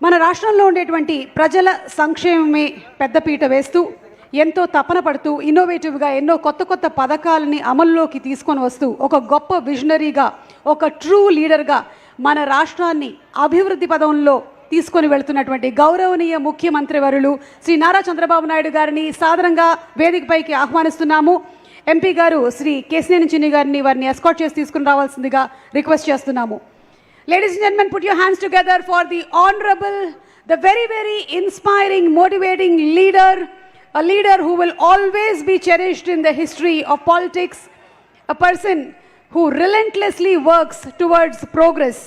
మన రాష్ట్రంలో ఉండేటువంటి ప్రజల సంక్షేమమే పెద్దపీట వేస్తూ ఎంతో తపన పడుతూ ఇన్నోవేటివ్గా ఎన్నో కొత్త కొత్త పథకాలని అమల్లోకి తీసుకొని వస్తూ ఒక గొప్ప విజనరీగా ఒక ట్రూ లీడర్గా మన రాష్ట్రాన్ని అభివృద్ధి పదంలో తీసుకొని వెళుతున్నటువంటి గౌరవనీయ ముఖ్యమంత్రి వరులు శ్రీ నారా చంద్రబాబు నాయుడు గారిని సాదరంగా వేదికపైకి ఆహ్వానిస్తున్నాము. ఎంపీ గారు శ్రీ కేసినేని చిన్ని గారిని వారిని ఎస్కాట్ చేసి తీసుకుని రావాల్సిందిగా రిక్వెస్ట్ చేస్తున్నాము ladies and gentlemen put your hands together for the honourable the very very inspiring motivating leader a leader who will always be cherished in the history of politics a person who relentlessly works towards progress.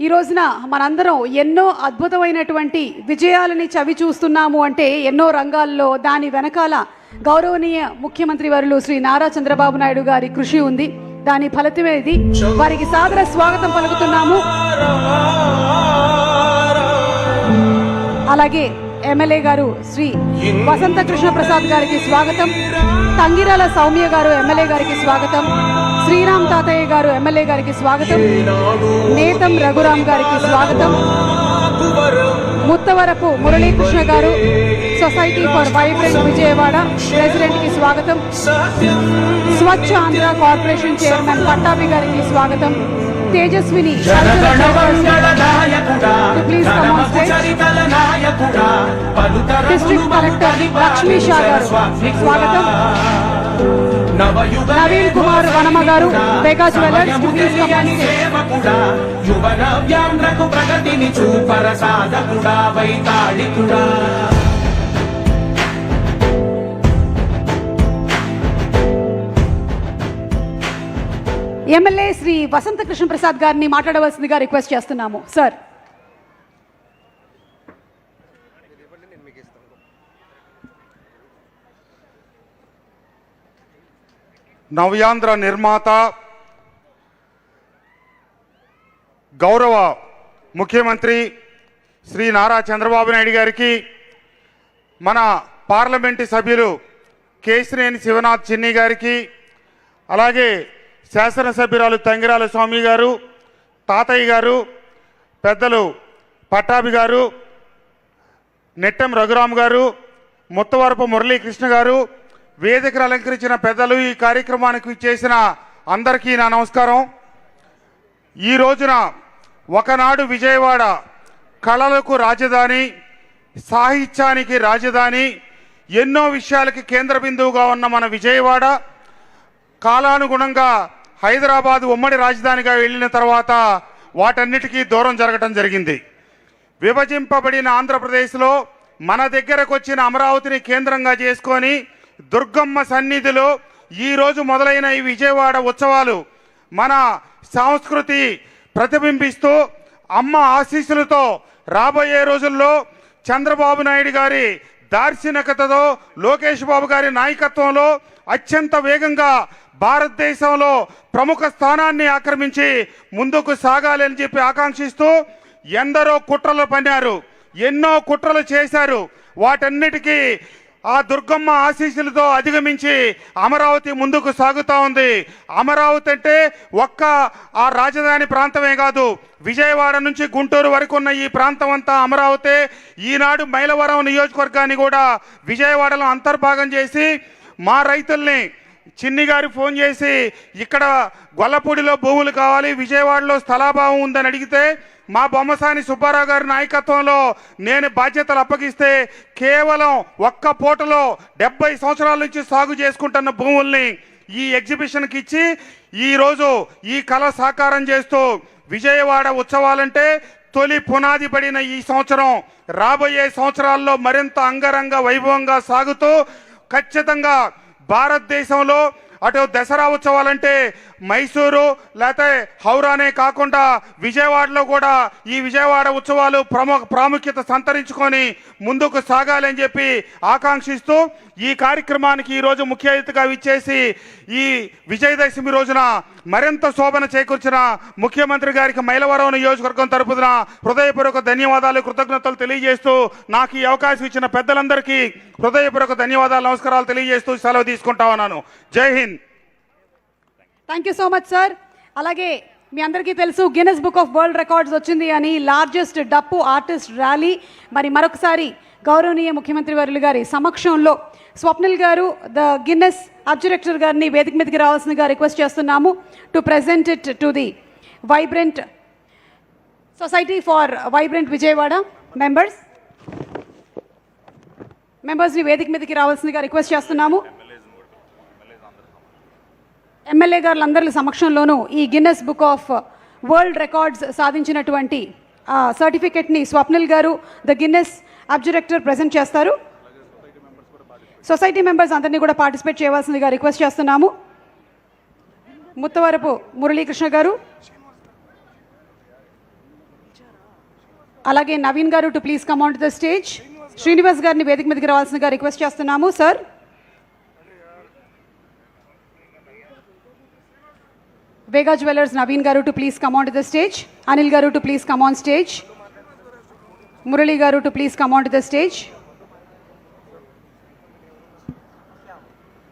ఈ రోజున మనందరం ఎన్నో అద్భుతమైనటువంటి విజయాలని చవి చూస్తున్నాము అంటే ఎన్నో రంగాల్లో దాని వెనకాల గౌరవనీయ ముఖ్యమంత్రి వర్యులు శ్రీ నారా చంద్రబాబు నాయుడు గారి కృషి ఉంది. దాని ఫలితమే ఇది వారికి సాదర స్వాగతం పలుకుతున్నాము. అలాగే ఎమ్మెల్యే గారు శ్రీ వసంత కృష్ణ ప్రసాద్ గారికి స్వాగతం. తంగిరాల సౌమ్య గారు ఎమ్మెల్యే గారికి స్వాగతం. శ్రీరామ్ తాతయ్య గారు ఎమ్మెల్యే గారికి స్వాగతం. నేతం రఘురామ్ గారికి స్వాగతం. Muttavarapu Muralikrishna garu society for vibrant Vijayawada ప్రెసిడెంట్కి స్వాగతం. స్వచ్ఛ ఆంధ్ర కార్పొరేషన్ చైర్మన్ పట్టాభి గారికి స్వాగతం. Tejaswini please district collector Lakshmi Shah garu స్వాగతం. నవీన్ కుమార్ వనమ గారు బేగా జ్యువెలర్స్ ప్లీజ్ యువన ప్రగతిని చూపర సాధకుడా వైతాళికుడా. ఎమ్మెల్యే శ్రీ వసంత కృష్ణ ప్రసాద్ గారిని మాట్లాడవలసిందిగా రిక్వెస్ట్ చేస్తున్నాము. సార్. నవ్యాంధ్ర నిర్మాత గౌరవ ముఖ్యమంత్రి శ్రీ నారా చంద్రబాబు నాయుడు గారికి మన పార్లమెంటు సభ్యులు కేసినేని శివనాథ్ చిన్ని గారికి అలాగే శాసనసభ్యురాలు తంగిరాల స్వామి గారు తాతయ్య గారు పెద్దలు పట్టాభి గారు నెట్టెం రఘురామ్ గారు ముత్తవరపు మురళీకృష్ణ గారు వేదికను అలంకరించిన పెద్దలు ఈ కార్యక్రమానికి చేసిన అందరికీ నా నమస్కారం. ఈ రోజున ఒకనాడు విజయవాడ కళలకు రాజధాని సాహిత్యానికి రాజధాని ఎన్నో విషయాలకి కేంద్ర బిందువుగా ఉన్న మన విజయవాడ కాలానుగుణంగా హైదరాబాద్ ఉమ్మడి రాజధానిగా వెళ్ళిన తర్వాత వాటన్నిటికీ దూరం జరగటం జరిగింది. విభజింపబడిన ఆంధ్రప్రదేశ్లో మన దగ్గరకు వచ్చిన అమరావతిని కేంద్రంగా చేసుకొని దుర్గమ్మ సన్నిధిలో ఈరోజు మొదలైన ఈ విజయవాడ ఉత్సవాలు మన సంస్కృతి ప్రతిబింబిస్తూ అమ్మ ఆశీస్సులతో రాబోయే రోజుల్లో చంద్రబాబు నాయుడు గారి దార్శనికతతో లోకేష్ బాబు గారి నాయకత్వంలో అత్యంత వేగంగా భారతదేశంలో ప్రముఖ స్థానాన్ని ఆక్రమించి ముందుకు సాగాలని చెప్పి ఆకాంక్షిస్తూ ఎందరో కుట్రలు పన్నారు ఎన్నో కుట్రలు చేశారు. వాటన్నిటికీ ఆ దుర్గమ్మ ఆశీస్సులతో అధిగమించి అమరావతి ముందుకు సాగుతూ ఉంది. అమరావతి అంటే ఒక్క ఆ రాజధాని ప్రాంతమే కాదు విజయవాడ నుంచి గుంటూరు వరకు ఉన్న ఈ ప్రాంతం అంతా అమరావతి. ఈనాడు మైలవరం నియోజకవర్గాన్ని కూడా విజయవాడలో అంతర్భాగం చేసి మా రైతుల్ని చిన్ని గారు ఫోన్ చేసి ఇక్కడ గొల్లపూడిలో భూములు కావాలి విజయవాడలో స్థలాభావం ఉందని అడిగితే మా బొమ్మసాని సుబ్బారావు గారి నాయకత్వంలో నేను బాధ్యతలు అప్పగిస్తే కేవలం ఒక్క పూటలో డెబ్బై సంవత్సరాల నుంచి సాగు చేసుకుంటున్న భూముల్ని ఈ ఎగ్జిబిషన్కి ఇచ్చి ఈరోజు ఈ కళ సాకారం చేస్తూ విజయవాడ ఉత్సవాలంటే తొలి పునాది పడిన ఈ సంవత్సరం రాబోయే సంవత్సరాల్లో మరింత అంగరంగ వైభవంగా సాగుతూ ఖచ్చితంగా భారతదేశంలో అటు దసరా ఉత్సవాలంటే మైసూరు లేకపోతే హౌరానే కాకుండా విజయవాడలో కూడా ఈ విజయవాడ ఉత్సవాలు ప్రముఖ ప్రాముఖ్యత సంతరించుకొని ముందుకు సాగాలని చెప్పి ఆకాంక్షిస్తూ ఈ కార్యక్రమానికి ఈరోజు ముఖ్య అతిథిగా విచ్చేసి ఈ విజయదశమి రోజున మరింత శోభన చేకూర్చిన ముఖ్యమంత్రి గారికి మైలవరం నియోజకవర్గం తరపున హృదయపూర్వక ధన్యవాదాలు కృతజ్ఞతలు తెలియజేస్తూ నాకు ఈ అవకాశం ఇచ్చిన పెద్దలందరికీ హృదయపూర్వక ధన్యవాదాలు నమస్కారాలు తెలియజేస్తూ సెలవు తీసుకుంటా ఉన్నాను. Jai Hind. Thank you so much sir అలాగే మీ అందరికీ తెలుసు Guinness Book of World Records వచ్చింది అని లార్జెస్ట్ డప్పు ఆర్టిస్ట్ ర్యాలీ మరి మరొకసారి గౌరవనీయ ముఖ్యమంత్రి వర్యులు గారి సమక్షంలో స్వప్నిల్ గారు ద గిన్నెస్ అబ్జెక్టర్ గారిని వేదిక మీదకి రావాల్సిందిగా రిక్వెస్ట్ చేస్తున్నాము to present it to the vibrant society far vibrant Vijayawada members మెంబర్స్ని వేదిక మీదకి రావాల్సిందిగా రిక్వెస్ట్ చేస్తున్నాము. ఎమ్మెల్యే గారులందరి సమక్షంలోనూ ఈ Guinness Book of World Records సాధించినటువంటి సర్టిఫికెట్ని Swapnil garu the Guinness objector present చేస్తారు. సొసైటీ మెంబర్స్ అందరినీ కూడా పార్టిసిపేట్ చేయవలసిందిగా రిక్వెస్ట్ చేస్తున్నాము. ముత్తవరపు మురళీకృష్ణ గారు. అలాగే Naveen garu to please come on to the stage Srinivas గారిని వేదిక మీదకి రావాల్సిందిగా రిక్వెస్ట్ చేస్తున్నాము sir Vega jewellers Naveen garu to please come on to the stage Anil garu to please come on stage Murali garu to please come on to the stage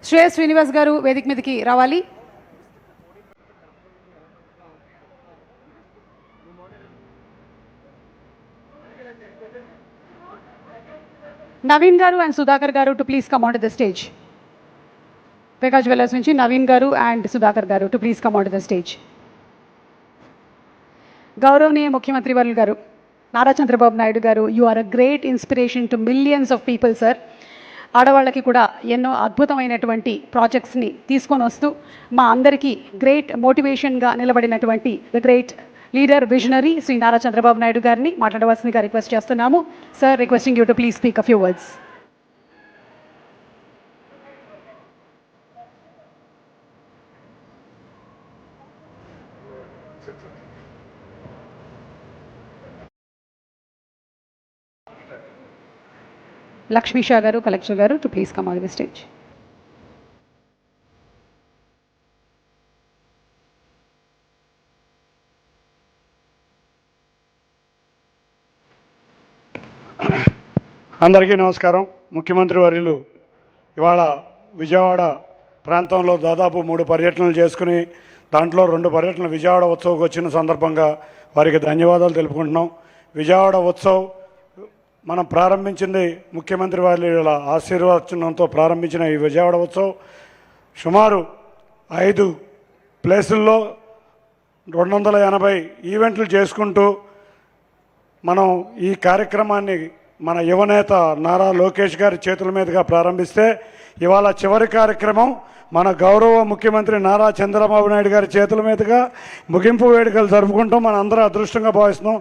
Shreyas Srinivas garu వేదిక మీదకి రావాలి Naveen garu and Sudhakar garu to please come on to the stage Peka jewellers నుంచి Naveen garu and Sudhakar garu to please come on to the stage గౌరవనీయ ముఖ్యమంత్రి వర్లు garu Nara Chandrababu Naidu garu you are a great inspiration to millions of people sir ఆడవాళ్ళకి కూడా ఎన్నో అద్భుతమైనటువంటి ప్రాజెక్ట్స్ని తీసుకొని వస్తూ మా అందరికీ గ్రేట్ మోటివేషన్గా నిలబడినటువంటి the great leader visionary Shri Nara Chandrababu Naidu గారిని మాట్లాడవలసిందిగా రిక్వెస్ట్ చేస్తున్నాము. Sir requesting you to please speak a few words Lakshmi Shah garu collector garu to please come on the stage అందరికీ నమస్కారం. ముఖ్యమంత్రి వర్యులు ఇవాళ విజయవాడ ప్రాంతంలో దాదాపు మూడు పర్యటనలు చేసుకుని దాంట్లో రెండు పర్యటనలు విజయవాడ ఉత్సవ్కి వచ్చిన సందర్భంగా వారికి ధన్యవాదాలు తెలుపుకుంటున్నాం. విజయవాడ ఉత్సవ్ మనం ప్రారంభించింది ముఖ్యమంత్రి వారి ఆశీర్వచనంతో ప్రారంభించిన ఈ విజయవాడ ఉత్సవం. సుమారు ఐదు ప్లేసుల్లో రెండు వందల ఎనభై ఈవెంట్లు చేసుకుంటూ మనం ఈ కార్యక్రమాన్ని మన యువనేత నారా లోకేష్ గారి చేతుల మీదుగా ప్రారంభిస్తే ఇవాళ చివరి కార్యక్రమం మన గౌరవ ముఖ్యమంత్రి నారా చంద్రబాబు నాయుడు గారి చేతుల మీదుగా ముగింపు వేడుకలు జరుపుకుంటూ. మన అందరూ అదృష్టంగా భావిస్తున్నాం.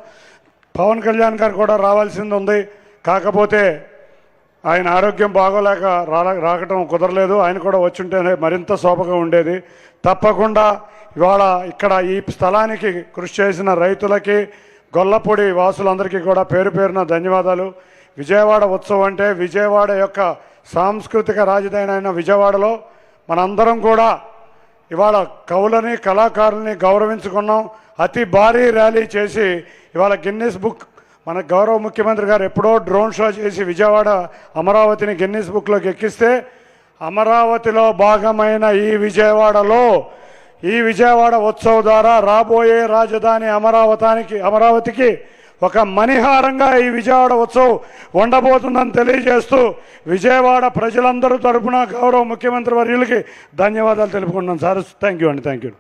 పవన్ కళ్యాణ్ గారు కూడా రావాల్సింది ఉంది. కాకపోతే ఆయన ఆరోగ్యం బాగోలేక రా రాకటం కుదరలేదు. ఆయన కూడా వచ్చుంటేనే మరింత శోభగా ఉండేది. తప్పకుండా ఇవాళ ఇక్కడ ఈ స్థలానికి కృషి చేసిన రైతులకి గొల్లపూడి వాసులందరికీ కూడా పేరు పేరున ధన్యవాదాలు. విజయవాడ ఉత్సవం అంటే విజయవాడ యొక్క సాంస్కృతిక రాజధాని అయిన విజయవాడలో మనందరం కూడా ఇవాళ కవులని కళాకారుల్ని గౌరవించుకున్నాం. అతి భారీ ర్యాలీ చేసి ఇవాళ గిన్నెస్ బుక్ మన గౌరవ ముఖ్యమంత్రి గారు ఎప్పుడో డ్రోన్ షో చేసి విజయవాడ అమరావతిని గిన్నెస్ బుక్లోకి ఎక్కిస్తే అమరావతిలో భాగమైన ఈ విజయవాడలో ఈ విజయవాడ ఉత్సవ ద్వారా రాబోయే రాజధాని అమరావతానికి అమరావతికి ఒక మణిహారంగా ఈ విజయవాడ ఉత్సవ్ ఉండబోతుందని తెలియజేస్తూ విజయవాడ ప్రజలందరూ తరఫున గౌరవ ముఖ్యమంత్రి వర్యులకి ధన్యవాదాలు తెలుపుకుంటున్నాను సార్. థ్యాంక్ యూ అండి థ్యాంక్ యూ